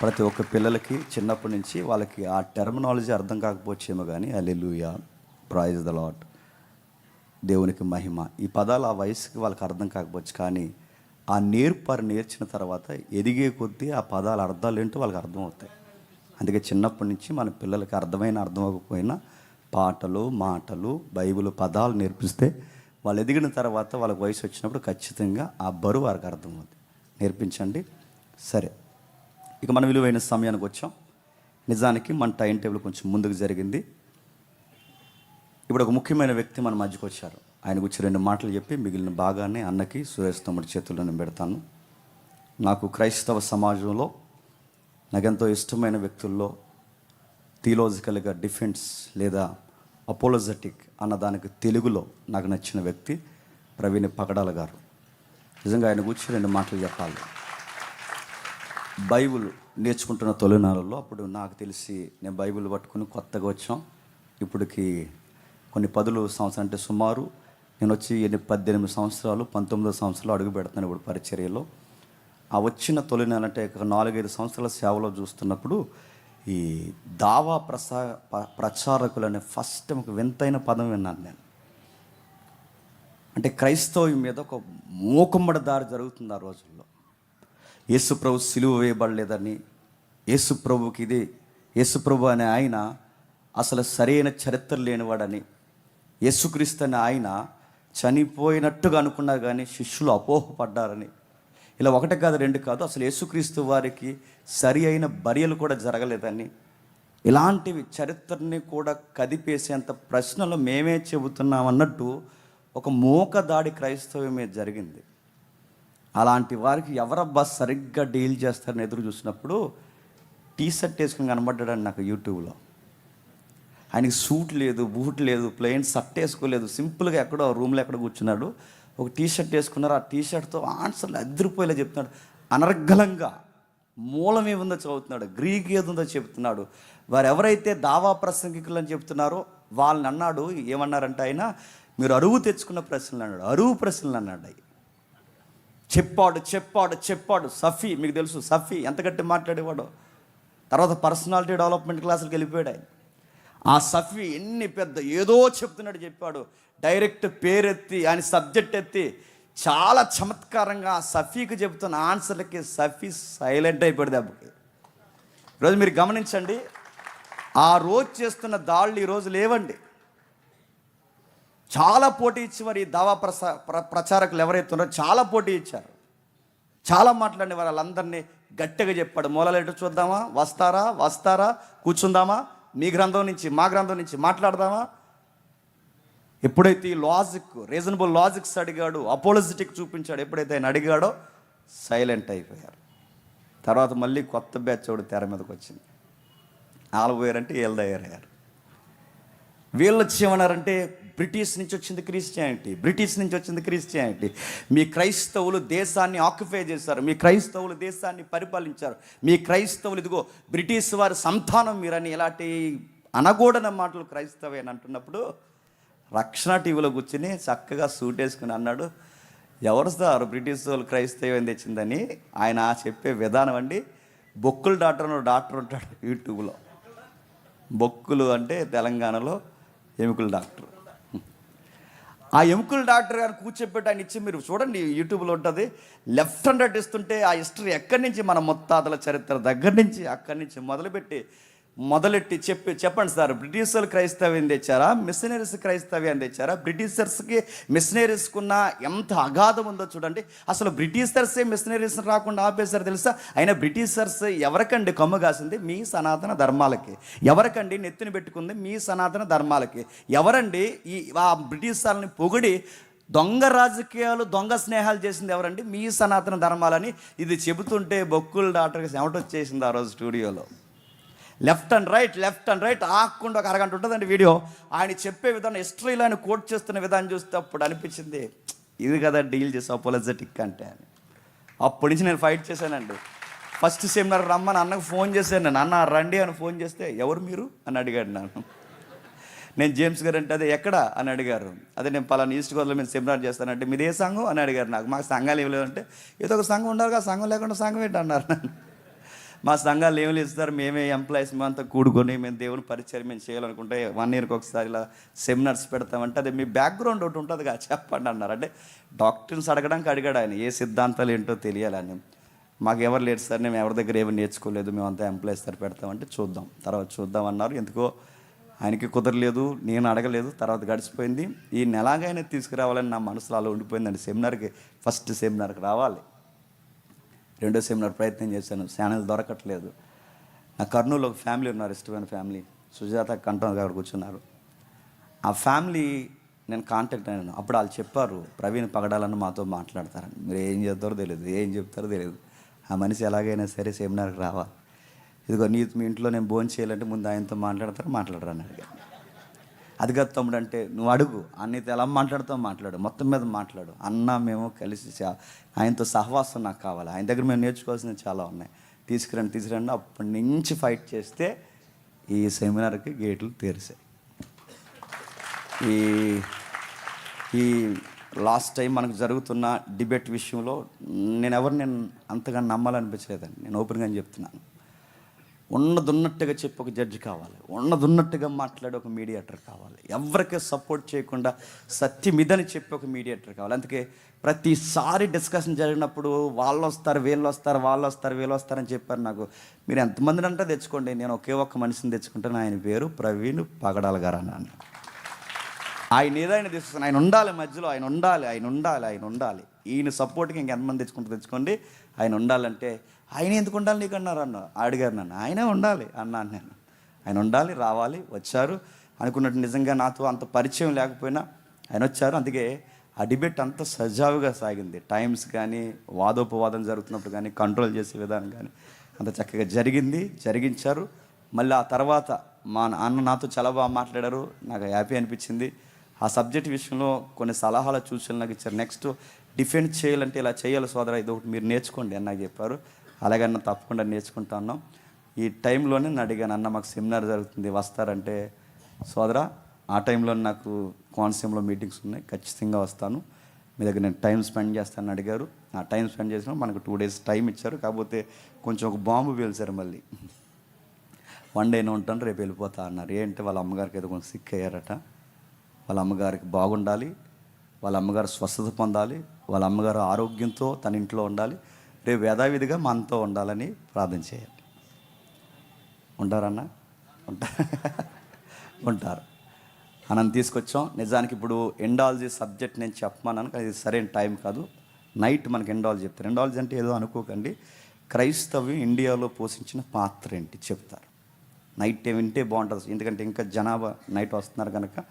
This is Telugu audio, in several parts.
ప్రతి ఒక్క పిల్లలకి చిన్నప్పటి నుంచి వాళ్ళకి ఆ టెర్మినాలజీ అర్థం కాకపోవచ్చేమో కానీ అల్లెలుయా ప్రైజ్ ద లాట్ దేవునికి మహిమ. ఈ పదాలు ఆ వయసుకి వాళ్ళకి అర్థం కాకపోవచ్చు కానీ ఆ నేర్పారు నేర్చిన తర్వాత ఎదిగే కొద్దీ ఆ పదాల అర్థాలు ఏంటో వాళ్ళకి అర్థమవుతాయి. అందుకే చిన్నప్పటి నుంచి మన పిల్లలకి అర్థమైన అర్థం అవ్వకపోయినా పాటలు మాటలు బైబిల్ పదాలు నేర్పిస్తే వాళ్ళు ఎదిగిన తర్వాత వాళ్ళకి వయసు వచ్చినప్పుడు ఖచ్చితంగా ఆ బరువు వారికి అర్థమవుతుంది. నేర్పించండి. సరే. ఇక మన విలువైన సమయానికి వచ్చాం. నిజానికి మన టైం టేబుల్ కొంచెం ముందుకు జరిగింది. ఇప్పుడు ఒక ముఖ్యమైన వ్యక్తి మన మధ్యకు వచ్చారు. ఆయన గురించి రెండు మాటలు చెప్పి మిగిలిన భాగాన్ని అన్నకి సురేష్ తమ్ముడి చేతుల్లో నేను పెడతాను. నాకు క్రైస్తవ సమాజంలో నాకెంతో ఇష్టమైన వ్యక్తుల్లో థియలాజికల్గా డిఫెన్స్ లేదా అపోలోజెటిక్ అన్న దానికి తెలుగులో నాకు నచ్చిన వ్యక్తి ప్రవీణ్ పగడాల గారు. నిజంగా ఆయన గురించి రెండు మాటలు చెప్పాలి. బైబిల్ నేర్చుకుంటున్న తొలినాళ్ళలో అప్పుడు నాకు తెలిసి నేను బైబిల్ పట్టుకుని కొత్తగా వచ్చాం. ఇప్పటికి కొన్ని పదులు సంవత్సరం అంటే సుమారు నేను వచ్చి ఎన్ని పద్దెనిమిది సంవత్సరాలు పంతొమ్మిదో సంవత్సరాలు అడుగు పెడుతున్నాను ఇప్పుడు పరిచర్యలో. ఆ వచ్చిన తొలి అంటే ఒక నాలుగైదు సంవత్సరాల సేవలో చూస్తున్నప్పుడు ఈ దావా ప్రసా ప్రచారకులు అనే ఫస్ట్ ఒక వింతైన పదం విన్నాను నేను. అంటే క్రైస్తవం మీద ఒక మూకుమ్మడి దారి జరుగుతుంది ఆ రోజుల్లో. యేసుప్రభు సిలువ వేయబడలేదని యేసుప్రభుకి ఇది యేసుప్రభు అనే ఆయన అసలు సరైన చరిత్ర లేనివాడని యేసుక్రీస్తు అనే ఆయన చనిపోయినట్టుగా అనుకున్నా కానీ శిష్యులు అపోహపడ్డారని. ఇలా ఒకటి కాదు రెండు కాదు అసలు యేసుక్రీస్తు వారికి సరి అయిన బర్యలు కూడా జరగలేదని. ఇలాంటివి చరిత్రని కూడా కదిపేసేంత ప్రశ్నలు మేమే చెబుతున్నామన్నట్టు ఒక మూక దాడి క్రైస్తవం మీద జరిగింది. అలాంటి వారికి ఎవరబ్బా సరిగ్గా డీల్ చేస్తారని ఎదురు చూసినప్పుడు టీ షర్ట్ వేసుకుని కనబడ్డాడు నాకు యూట్యూబ్లో. ఆయనకి సూట్ లేదు బూట్ లేదు ప్లెయిన్ షర్ట్ వేసుకోలేదు. సింపుల్గా ఎక్కడో రూమ్లో ఎక్కడ కూర్చున్నాడు. ఒక టీ షర్ట్ వేసుకున్నారు. ఆ టీ షర్ట్తో ఆన్సర్లు అదిరిపోయేలా చెప్తున్నాడు. అనర్గళంగా మూలం ఏముందో చదువుతున్నాడు గ్రీక్ ఏదుందో చెప్తున్నాడు వారు ఎవరైతే దావా ప్రసంగికులు అని చెప్తున్నారో వాళ్ళని అన్నాడు. ఏమన్నారంటే ఆయన మీరు అరువు తెచ్చుకున్న ప్రశ్నలు అన్నాడు. అరువు ప్రశ్నలు అన్నాడు అవి చెప్పాడు చెప్పాడు చెప్పాడు. సఫీ మీకు తెలుసు సఫీ. ఎంత గట్టి మాట్లాడేవాడు. తర్వాత పర్సనాలిటీ డెవలప్మెంట్ క్లాసులకు వెళ్ళిపోయాడు ఆయన. ఆ సఫీ ఎన్ని పెద్ద ఏదో చెప్తున్నాడు చెప్పాడు. డైరెక్ట్ పేరెత్తి ఆయన సబ్జెక్ట్ ఎత్తి చాలా చమత్కారంగా ఆ సఫీకి చెబుతున్న ఆన్సర్లకి సఫీ సైలెంట్ అయిపోయాడు దెబ్బకి. ఈరోజు మీరు గమనించండి ఆ రోజు చేస్తున్న దాళ్ళు ఈరోజు లేవండి. చాలా పోటీ ఇచ్చి మరి దావా ప్రసా ప్ర ప్రచారకులు ఎవరైతే ఉన్నారో చాలా పోటీ ఇచ్చారు. చాలా మాట్లాడిన వారు వాళ్ళందరినీ గట్టిగా చెప్పాడు. మూలలేటో చూద్దామా? వస్తారా? వస్తారా? కూర్చుందామా? మీ గ్రంథం నుంచి మా గ్రంథం నుంచి మాట్లాడదామా? ఎప్పుడైతే ఈ లాజిక్ రీజనబుల్ లాజిక్స్ అడిగాడు అపోలజిటిక్ చూపించాడు ఎప్పుడైతే ఆయన అడిగాడో సైలెంట్ అయిపోయారు. తర్వాత మళ్ళీ కొత్త బ్యాచ్ ఒకటి తెర మీదకి వచ్చింది. వాళ్ళు పోయారంటే వీళ్ళు తయారయ్యారు. వీళ్ళు వచ్చి ఏమన్నారంటే బ్రిటిష్ నుంచి వచ్చింది క్రిస్టియానిటీ బ్రిటిష్ నుంచి వచ్చింది క్రిస్టియానిటీ. మీ క్రైస్తవులు దేశాన్ని ఆక్యుపై చేశారు మీ క్రైస్తవులు దేశాన్ని పరిపాలించారు. మీ క్రైస్తవులు ఇదిగో బ్రిటిష్ వారి సంతానం మీరని ఇలాంటి అనగూడన మాటలు క్రైస్తవే అని అంటున్నప్పుడు రక్షణ టీవీలో కూర్చుని చక్కగా సూట్ వేసుకుని అన్నాడు ఎవరు సార్ బ్రిటిష్ వాళ్ళు క్రైస్తవం తెచ్చిందని? ఆయన చెప్పే విధానం అండి బొక్కులు డాక్టర్ డాక్టర్ ఉంటాడు యూట్యూబ్లో. బొక్కులు అంటే తెలంగాణలో ఎముకల డాక్టర్. ఆ ఎముకల డాక్టర్ గారు కూర్చోబెట్టి ఆయన ఇచ్చి మీరు చూడండి యూట్యూబ్లో ఉంటుంది. లెఫ్ట్ హ్యాండ్ ఇస్తుంటే ఆ హిస్టరీ ఎక్కడి నుంచి మన మొత్తాదుల చరిత్ర దగ్గర నుంచి అక్కడి నుంచి మొదలుపెట్టి మొదలెట్టి చెప్పి చెప్పండి సార్. బ్రిటిషర్లు క్రైస్తవ్యం తెచ్చారా? మిషనరీస్ క్రైస్తవ్యం తెచ్చారా? బ్రిటిషర్స్కి మిషనరీస్కున్న ఎంత అగాధం ఉందో చూడండి. అసలు బ్రిటిషర్సే మిషనరీస్ రాకుండా ఆపేశారు తెలుసా? అయినా బ్రిటిషర్స్ ఎవరికండి కమ్ము కాసింది? మీ సనాతన ధర్మాలకి. ఎవరికండి నెత్తిని పెట్టుకుంది? మీ సనాతన ధర్మాలకి. ఎవరండి ఈ ఆ బ్రిటిషర్ని పొగిడి దొంగ రాజకీయాలు దొంగ స్నేహాలు చేసింది ఎవరండి? మీ సనాతన ధర్మాలని. ఇది చెబుతుంటే బొక్కులు డాక్టర్కి చెమటొచ్చేసింది ఆ రోజు స్టూడియోలో? Left and right left and right ఆకుండా ఒక అరగంట ఉంటుందండి వీడియో. ఆయన చెప్పే విధానం హిస్టరీలో ఆయన కోట్ చేస్తున్న విధానం చూస్తే అప్పుడు అనిపించింది ఇది కదా డీల్ చేసి అపోలజెటిక్ అంటే అని. అప్పటి నుంచి నేను ఫైట్ చేశానండి. ఫస్ట్ సెమినార్ రమ్మని అన్నకు ఫోన్ చేశాను నేను. అన్న రండి అని ఫోన్ చేస్తే ఎవరు మీరు? అని అడిగాడు నన్ను. నేను జేమ్స్ గారు అంటే అదే ఎక్కడ? అని అడిగారు. అదే నేను పలానా ఈస్ట్ గోదావరిలో మేము సెమినార్ చేస్తానంటే మీదే ఏ సంఘం? అని అడిగారు నాకు. మాకు సంఘాలు ఇవ్వలేదు అంటే ఏదో ఒక సంఘం ఉండాలి కదా సంఘం లేకుండా సంఘం ఏంటి? అన్నారు నన్ను. మా సంఘాలు ఏమి లేదు సార్ మేమే ఎంప్లాయీస్ మేమంతా కూడుకొని మేము దేవుని పరిచయం మేము చేయాలనుకుంటే వన్ ఇయర్కి ఒకసారి ఇలా సెమినార్స్ పెడతామంటే అది మీ బ్యాక్గ్రౌండ్ ఒకటి ఉంటుంది కదా చెప్పండి అన్నారు. అంటే డాక్టర్స్ అడగడానికి అడిగాడు ఆయన ఏ సిద్ధాంతాలు ఏంటో తెలియాలని మాకు ఎవరు లేరు సార్ మేము ఎవరి దగ్గర ఏమి నేర్చుకోలేదు మేమంతా ఎంప్లాయీస్ సార్ పెడతామంటే చూద్దాం. తర్వాత చూద్దాం అన్నారు. ఎందుకో ఆయనకి కుదరలేదు నేను అడగలేదు తర్వాత గడిచిపోయింది. ఈ నెలాగైనా తీసుకురావాలని నా మనసులో అలా ఉండిపోయిందండి. సెమినార్కి ఫస్ట్ సెమినార్కి రావాలి. రెండో సెమినార్ ప్రయత్నం చేశాను. ఛానల్ దొరకట్లేదు. నా కర్నూలు ఒక ఫ్యామిలీ ఉన్నారు ఇష్టమైన ఫ్యామిలీ. సుజాత కంఠం గారు కూర్చున్నారు. ఆ ఫ్యామిలీ నేను కాంటాక్ట్ అయ్యాను. అప్పుడు వాళ్ళు చెప్పారు ప్రవీణ్ పగడాలని మాతో మాట్లాడతారని. మీరు ఏం చేస్తారో తెలియదు ఏం చెప్తారో తెలియదు ఆ మనిషి ఎలాగైనా సరే సెమినార్కి రావాలి. ఇదిగో నీ మీ ఇంట్లో నేను భోజనం చేయాలంటే ముందు ఆయనతో మాట్లాడతారు? మాట్లాడరు అని అడిగాను. అది తమ్ముడు అంటే నువ్వు అడుగు. అన్నితో ఎలా మాట్లాడుతావు మాట్లాడు. మొత్తం మీద మాట్లాడు. అన్న మేము కలిసి చా- ఆయనతో సహవాసం నాకు కావాలి. ఆయన దగ్గర మేము నేర్చుకోవాల్సినవి చాలా ఉన్నాయి. తీసుకురండి తీసుకురండి. అప్పటి నుంచి ఫైట్ చేస్తే ఈ సెమినార్కి గేట్లు తెరిసాయి. ఈ ఈ లాస్ట్ టైం మనకు జరుగుతున్న డిబేట్ విషయంలో నేను ఎవరు నేను అంతగా నమ్మాలనిపించలేదండి. నేను ఓపెన్గా చెప్తున్నాను. ఉన్నదున్నట్టుగా చెప్పి ఒక జడ్జి కావాలి. ఉన్నదున్నట్టుగా మాట్లాడే ఒక మీడియేటర్ కావాలి. ఎవరికి సపోర్ట్ చేయకుండా సత్యం ఇదని చెప్పి ఒక మీడియేటర్ కావాలి. అందుకే ప్రతిసారి డిస్కషన్ జరిగినప్పుడు వాళ్ళు వస్తారు వీళ్ళు వస్తారు వాళ్ళు వస్తారు వీళ్ళు వస్తారని చెప్పారు నాకు. మీరు ఎంతమందిని అంటే తెచ్చుకోండి. నేను ఒకే ఒక్క మనిషిని తెచ్చుకుంటాను. ఆయన పేరు ప్రవీణ్ పగడాల గారు అన్నాను. ఆయన ఏదైనా తీసుకొస్తాను ఆయన ఉండాలి మధ్యలో ఆయన ఉండాలి ఆయన ఉండాలి ఆయన ఉండాలి. ఈయన సపోర్ట్కి ఇంకెంతమంది తెచ్చుకుంటూ తెచ్చుకోండి. ఆయన ఉండాలంటే ఆయన ఎందుకు ఉండాలి నీకు అన్నారు అన్న. అడిగారు నన్ను. ఆయనే ఉండాలి అన్నాను నేను. ఆయన ఉండాలి రావాలి వచ్చారు. అనుకున్నట్టు నిజంగా నాతో అంత పరిచయం లేకపోయినా ఆయన వచ్చారు. అందుకే ఆ డిబేట్ అంత సజావుగా సాగింది. టైమ్స్ కానీ వాదోపవాదం జరుగుతున్నప్పుడు కానీ కంట్రోల్ చేసే విధానం కానీ అంత చక్కగా జరిగింది జరిగించారు. మళ్ళీ ఆ తర్వాత మా నాన్న నాతో చాలా బాగా మాట్లాడారు. నాకు హ్యాపీ అనిపించింది. ఆ సబ్జెక్ట్ విషయంలో కొన్ని సలహాలు సూచనలు నాకు ఇచ్చారు. నెక్స్ట్ డిఫెండ్ చేయాలంటే ఇలా చేయాలి సోదరా ఇది ఒకటి మీరు నేర్చుకోండి అని నాకు చెప్పారు. అలాగే అన్న తప్పకుండా నేర్చుకుంటా ఉన్నాం ఈ టైంలోనే నేను అడిగాను అన్న మాకు సెమినార్ జరుగుతుంది వస్తారంటే సోదరా ఆ టైంలో నాకు కోనసీమలో మీటింగ్స్ ఉన్నాయి ఖచ్చితంగా వస్తాను. మీ దగ్గర నేను టైం స్పెండ్ చేస్తానని అడిగారు. ఆ టైం స్పెండ్ చేసిన మనకు టూ డేస్ టైం ఇచ్చారు. కాకపోతే కొంచెం ఒక బాంబు పేల్చారు మళ్ళీ. వన్ డేనే ఉంటాను రేపు వెళ్ళిపోతా అన్నారు. ఏంటి వాళ్ళ అమ్మగారికి ఏదో కొంచెం సిక్ అయ్యారట. వాళ్ళ అమ్మగారికి బాగుండాలి వాళ్ళ అమ్మగారు స్వస్థత పొందాలి వాళ్ళ అమ్మగారు ఆరోగ్యంతో తన ఇంట్లో ఉండాలి. రేపు యథావిధిగా మనతో ఉండాలని ప్రార్థన చేయాలి. ఉంటారన్నా? ఉంటా ఉంటారు. మనం తీసుకొచ్చాం. నిజానికి ఇప్పుడు ఎండాలజీ సబ్జెక్ట్ నేను చెప్పమన్నాను కానీ ఇది సరైన టైం కాదు. నైట్ మనకి ఎండాలజీ చెప్తారు. ఎండాలజీ అంటే ఏదో అనుకోకండి. క్రైస్తవ్యం ఇండియాలో పోషించిన పాత్ర ఏంటి చెప్తారు. నైట్ వింటే బాగుంటుంది. ఎందుకంటే ఇంకా జనాభా నైట్ వస్తున్నారు కనుక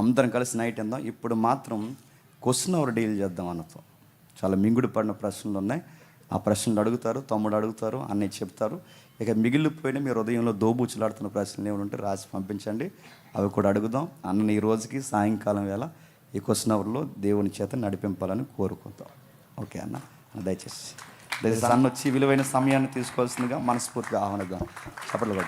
అందరం కలిసి నైట్ ఎందాం ఇప్పుడు మాత్రం క్వశ్చన్ అవర్ డీల్ చేద్దాం అన్నతో. చాలా మింగుడు పడిన ప్రశ్నలు ఉన్నాయి. ఆ ప్రశ్నలు అడుగుతారు తమ్ముడు అడుగుతారు అన్నయ్య చెప్తారు. ఇక మిగిలిపోయిన మీ హృదయంలో దోబూచులాడుతున్న ప్రశ్నలు ఏమైనా ఉంటే రాసి పంపించండి. అవి కూడా అడుగుదాం. అన్న ఈ రోజుకి సాయంకాలం వేళ ఈ క్వశ్చన్ అవర్లో దేవుని చేత నడిపింపాలని కోరుకుంటాం ఓకే అన్న. దయచేసి. దయచేసి అన్న వచ్చి విలువైన సమయాన్ని తీసుకోవాల్సిందిగా మనస్ఫూర్తిగా ఆహ్వానిద్దాం. చెప్పలేదు